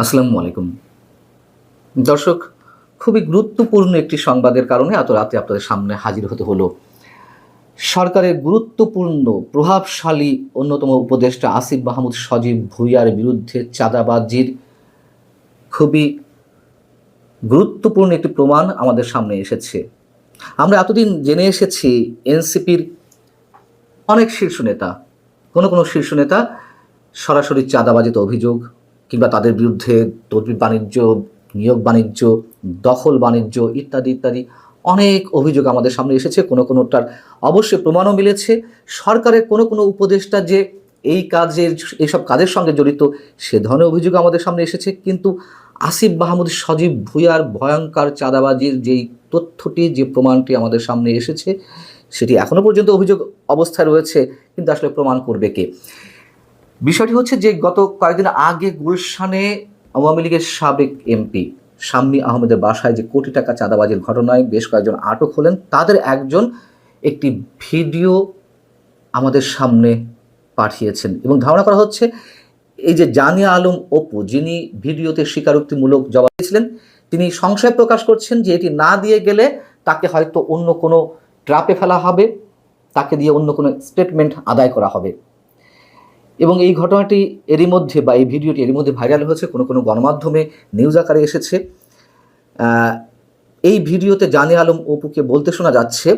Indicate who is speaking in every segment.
Speaker 1: আসসালামু আলাইকুম। দর্শক, খুবই গুরুত্বপূর্ণ একটি সংবাদের কারণে এত রাতে আপনাদের সামনে হাজির হতে হলো। সরকারের গুরুত্বপূর্ণ, প্রভাবশালী অন্যতম উপদেষ্টা আসিফ মাহমুদ সজীব ভুইয়ার বিরুদ্ধে চাঁদাবাজির খুবই গুরুত্বপূর্ণ একটি প্রমাণ আমাদের সামনে এসেছে। আমরা এতদিন জেনে এসেছি এনসিপির অনেক শীর্ষ নেতা, কোনো কোনো শীর্ষ নেতা সরাসরি চাঁদাবাজিতে অভিযোগ কিংবা তাদের বিরুদ্ধে তদবির বাণিজ্য, নিয়োগ বাণিজ্য, দখল বাণিজ্য ইত্যাদি ইত্যাদি অনেক অভিযোগ আমাদের সামনে এসেছে। কোনো কোনোটার অবশ্যই প্রমাণও মিলেছে। সরকারের কোনো কোনো উপদেষ্টা যে এই কাজের, এইসব কাজের সঙ্গে জড়িত, সে ধরনের অভিযোগ আমাদের সামনে এসেছে। কিন্তু আসিফ মাহমুদ সজীব ভুইয়ার ভয়ঙ্কর চাঁদাবাজির যেই তথ্যটি, যে প্রমাণটি আমাদের সামনে এসেছে, সেটি এখনও পর্যন্ত অভিযোগ অবস্থায় রয়েছে, কিন্তু আসলে প্রমাণ করবে কে? বিষয়টি হচ্ছে যে গত কয়েকদিন আগে গুলশানে আওয়ামী লীগের সাবেক এমপি শাম্মী আহমেদের বাসায় যে কোটি টাকা চাঁদাবাজির ঘটনায় বেশ কয়েকজন আটক হলেন, তাদের একজন একটি ভিডিও আমাদের সামনে পাঠিয়েছেন এবং ধারণা করা হচ্ছে এই যে জানিয়া আলম অপু, যিনি ভিডিওতে স্বীকারোক্তিমূলক জবাব দিয়েছিলেন, তিনি সংশয় প্রকাশ করছেন যে এটি না দিয়ে গেলে তাকে হয়তো অন্য কোনো ট্রাপে ফেলা হবে, তাকে দিয়ে অন্য কোনো স্টেটমেন্ট আদায় করা হবে। এবং এই ঘটনাটি এরই মধ্যে বা এই ভিডিওটি এরই মধ্যে ভাইরাল হয়েছে, কোনো কোনো গণমাধ্যমে নিউজ আকারে এসেছে। এই ভিডিওতে জানে আলম অপুকে বলতে শোনা যাচ্ছে,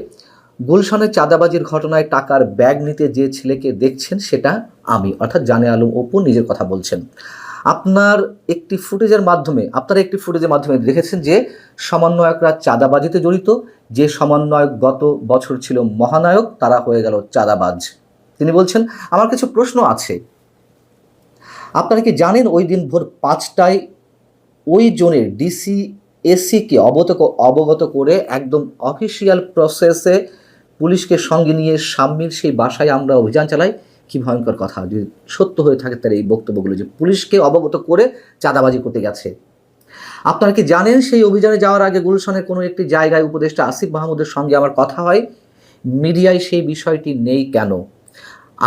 Speaker 1: গুলশানের চাঁদাবাজির ঘটনায় টাকার ব্যাগ নিতে যে ছেলেকে দেখছেন সেটা আমি, অর্থাৎ জানে আলম অপু নিজের কথা বলছেন। আপনার একটি ফুটেজের মাধ্যমে, আপনারা একটি ফুটেজের মাধ্যমে দেখেছেন যে সমন্বয়করা চাঁদাবাজিতে জড়িত, যে সমন্বয়ক গত বছর ছিল মহানায়ক, তারা হয়ে গেল চাঁদাবাজ। তিনি বলছেন, আমার কিছু প্রশ্ন আছে। আপনারা কি জানেন ওই দিন ভোর পাঁচটায় ওই জোনের ডিসি এসিকে অবগত অবগত করে একদম অফিসিয়াল প্রসেসে পুলিশকে সঙ্গে নিয়ে সাম্মির সেই বাসায় আমরা অভিযান চালাই? কি ভয়ঙ্কর কথা। যদি সত্য হয়ে থাকে তার এই বক্তব্যগুলো যে পুলিশকে অবগত করে চাঁদাবাজি করতে গেছে। আপনারা কি জানেন সেই অভিযানে যাওয়ার আগে গুলশানের কোনো একটি জায়গায় উপদেষ্টা আসিফ মাহমুদের সঙ্গে আমার কথা হয়? মিডিয়ায় সেই বিষয়টি নেই কেন?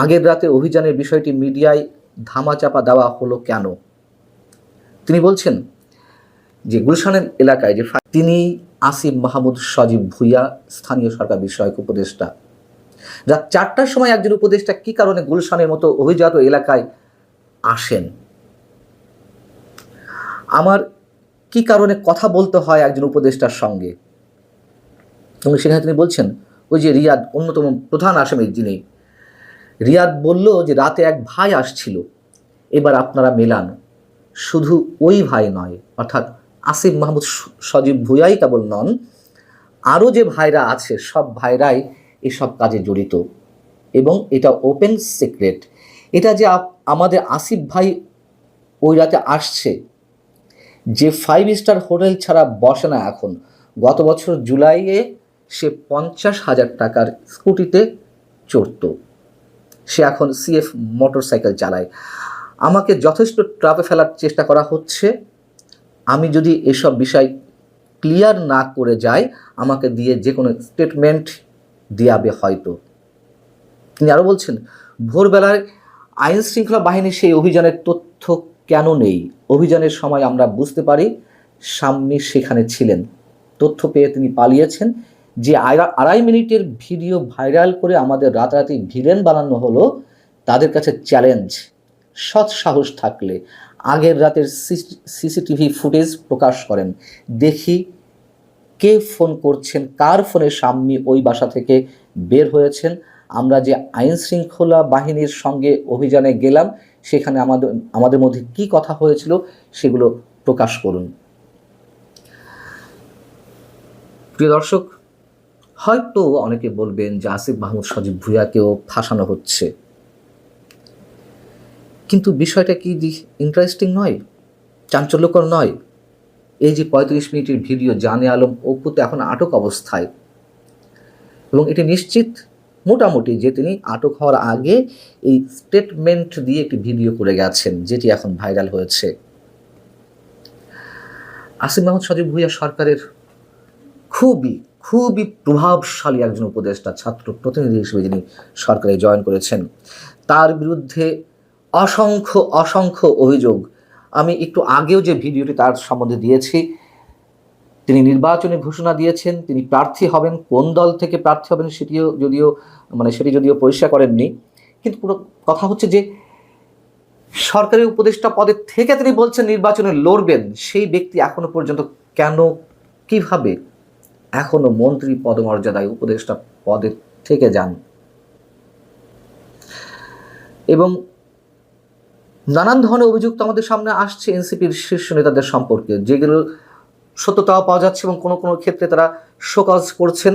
Speaker 1: আগের রাতে অভিযানের বিষয়টি মিডিয়ায় ধামাচাপা দেওয়া হলো কেন? তিনি বলছেন যে, গুলশানের এলাকায় যে তিনি আসিফ মাহমুদ সজীব ভুইয়া, স্থানীয় সরকার বিষয়ক উপদেষ্টা। রাত চারটার সময় একজন উপদেষ্টা কি কারণে গুলশানের মতো অভিজাত এলাকায় আসেন? আমার কি কারণে কথা বলতে হয় একজন উপদেষ্টার সঙ্গে? এবং সেখানে তিনি বলছেন, ওই যে রিয়াদ অন্যতম প্রধান আসামি যিনি রিয়াদ বলল যে রাতে এক ভাই আসছিল। এবার আপনারা মেলান। শুধু ওই ভাই নয়, অর্থাৎ আসিফ মাহমুদ সজীব ভুয়াই কেবল নন, আরও যে ভাইরা আছে, সব ভাইরাই এসব কাজে জড়িত। এবং এটা ওপেন সিক্রেট। এটা যে আমাদের আসিফ ভাই ওই রাতে আসছে, যে ফাইভ স্টার হোটেল ছাড়া বসে না এখন। গত বছর জুলাইয়ে সে পঞ্চাশ হাজার টাকার স্কুটিতে চড়তো। সে এখন সিএফ মোটরসাইকেল চালায়। আমাকে যথেষ্ট ট্রাপে ফেলার চেষ্টা করা হচ্ছে। আমি যদি এসব বিষয় ক্লিয়ার না করে যাই, আমাকে দিয়ে যে কোনো স্টেটমেন্ট দিয়াবে হয়তো। তিনি আরও বলছেন, ভোরবেলায় আইন শৃঙ্খলা বাহিনীর সেই অভিযানের তথ্য কেন নেই? অভিযানের সময় আমরা বুঝতে পারি সাম্মি সেখানে ছিলেন। তথ্য পেয়ে তিনি পালিয়েছেন। যে আড়া- আড়াই মিনিটের ভিডিও ভাইরাল করে আমাদের রাতারাতি ভিলেন বানানো হলো, তাদের কাছে চ্যালেঞ্জ। সৎ সাহস থাকলে আগের রাতের সিসিটিভি ফুটেজ প্রকাশ করেন। দেখি কে ফোন করছেন, কার ফোনে সাম্মি ওই বাসা থেকে বের হয়েছেন। আমরা যে আইন শৃঙ্খলা বাহিনীর সঙ্গে অভিযানে গেলাম, সেখানে আমাদের আমাদের মধ্যে কি কথা হয়েছিল সেগুলো প্রকাশ করুন। প্রিয় দর্শক হয়তো অনেকে বলবেন যে আসিফ মাহমুদ সজীব ভুইয়াকেও ফাঁসানো হচ্ছে। কিন্তু বিষয়টা কি ইন্টারেস্টিং নয়? চাঞ্চল্যকর নয়? এই যে পঁয়ত্রিশ মিনিটের ভিডিও জানে আলম অপু তো এখন আটক অবস্থায়। এবং এটি নিশ্চিত মোটামুটি যে তিনি আটক হওয়ার আগে এই স্টেটমেন্ট দিয়ে একটি ভিডিও করে গেছেন, যেটি এখন ভাইরাল হয়েছে। আসিফ মাহমুদ সজীব ভুইয়া সরকারের খুবই খুবই প্রভাবশালী একজন উপদেষ্টা, ছাত্র প্রতিনিধি হিসেবে যিনি সরকারে জয়েন করেছেন। তার বিরুদ্ধে অসংখ্য অসংখ্য অভিযোগ। আমি একটু আগেও যে ভিডিওটি তার সম্বন্ধে দিয়েছি, তিনি নির্বাচনে ঘোষণা দিয়েছেন, তিনি প্রার্থী হবেন, কোন দল থেকে প্রার্থী হবেন সেটিও যদিও মানে সেটি যদিও পরিষ্কার করেননি। কিন্তু পুরো কথা হচ্ছে যে, সরকারি উপদেষ্টা পদে থেকে তিনি বলছেন নির্বাচনে লড়বেন, সেই ব্যক্তি এখনও পর্যন্ত কেন, কীভাবে এখনও মন্ত্রী পদমর্যাদায় উপদেষ্টা পদে থেকে যান। এবং নানান ধরনের অভিযোগ তো আমাদের সামনে আসছে এনসিপির শীর্ষ নেতাদের সম্পর্কে। যেগুলো সত্যতাও পাওয়া যাচ্ছে এবং কোনো কোনো ক্ষেত্রে তারা শোকজ করছেন।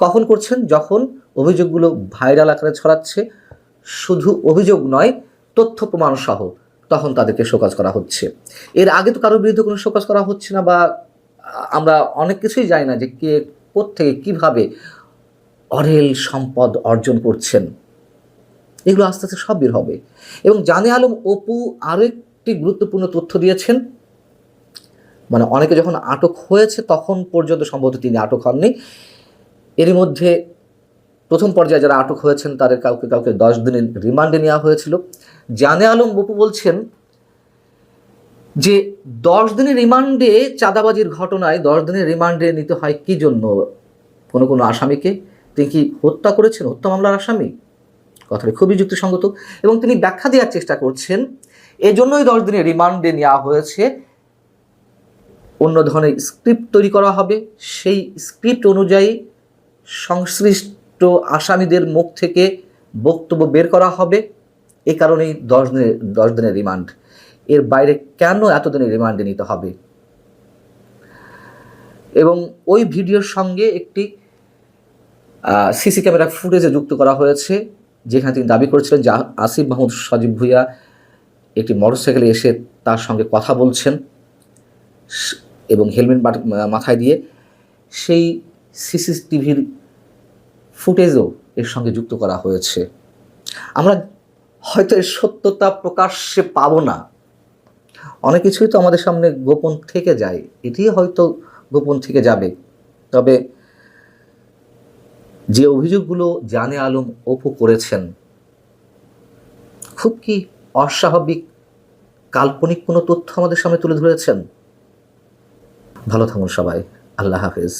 Speaker 1: কখন করছেন? যখন অভিযোগগুলো ভাইরাল আকারে ছড়াচ্ছে। শুধু অভিযোগ নয়, তথ্য প্রমাণ সহ তখন তাদেরকে শোকজ করা হচ্ছে। এর আগে তো কারোর বিরুদ্ধে কোনো শোকজ করা হচ্ছে না বা আমরা অনেক কিছুই জানি না যে কে কোত্থেকে কীভাবে অরেল সম্পদ অর্জন করছেন। এগুলো আস্তে আস্তে সব বের হবে। এবং জানে আলম অপু আরও একটি গুরুত্বপূর্ণ তথ্য দিয়েছেন। মানে অনেকে যখন আটক হয়েছে তখন পর্যন্ত সম্ভবত তিনি আটক হননি। এর মধ্যে প্রথম পর্যায়ে যারা আটক হয়েছেন তাদের কাউকে কাউকে দশ দিনের রিমান্ডে নেওয়া হয়েছিল। জানে আলম বপু বলছেন যে দশ দিনের রিমান্ডে চাঁদাবাজির ঘটনায় দশ দিনের রিমান্ডে নিতে হয় কি জন্য? কোনো কোনো আসামিকে? তিনি কি হত্যা করেছেন? হত্যা মামলার আসামি? কথাটা খুবই যুক্তিসঙ্গত এবং তিনি ব্যাখ্যা দেওয়ার চেষ্টা করছেন। এজন্যই দশ দিনের রিমান্ডে নেওয়া হয়েছে। অন্য ধরনের স্ক্রিপ্ট তৈরি করা হবে। সেই স্ক্রিপ্ট অনুযায়ী সংশ্লিষ্ট আসামিদের মুখ থেকে বক্তব্য বের করা হবে। এ কারণেই দশ দিনের দশ দিনের রিমান্ড। এর বাইরে কেন এতদিনের রিমান্ডে নিতে হবে? এবং ওই ভিডিওর সঙ্গে একটি সিসি ক্যামেরা ফুটেজে যুক্ত করা হয়েছে, যেখানে তিনি দাবি করেছিলেন যে আসিফ মাহমুদ, সজীব ভুইয়া একটি মোটরসাইকেলে এসে তার সঙ্গে কথা বলছেন এবং হেলমেট মাথায় দিয়ে সেই সিসিটিভির ফুটেজও এর সঙ্গে যুক্ত করা হয়েছে। আমরা হয়তো এর সত্যতা প্রকাশ্যে পাবো না। অনেক কিছুই তো আমাদের সামনে গোপন থেকে যায়। এটি হয়তো গোপন থেকে যাবে। তবে যে অভিযোগগুলো জানে আলম অপু করেছেন, খুব কি অস্বাভাবিক, কাল্পনিক কোনো তথ্য আমাদের সামনে তুলে ধরেছেন? ভালো থাকুন সবাই। আল্লাহ হাফেজ।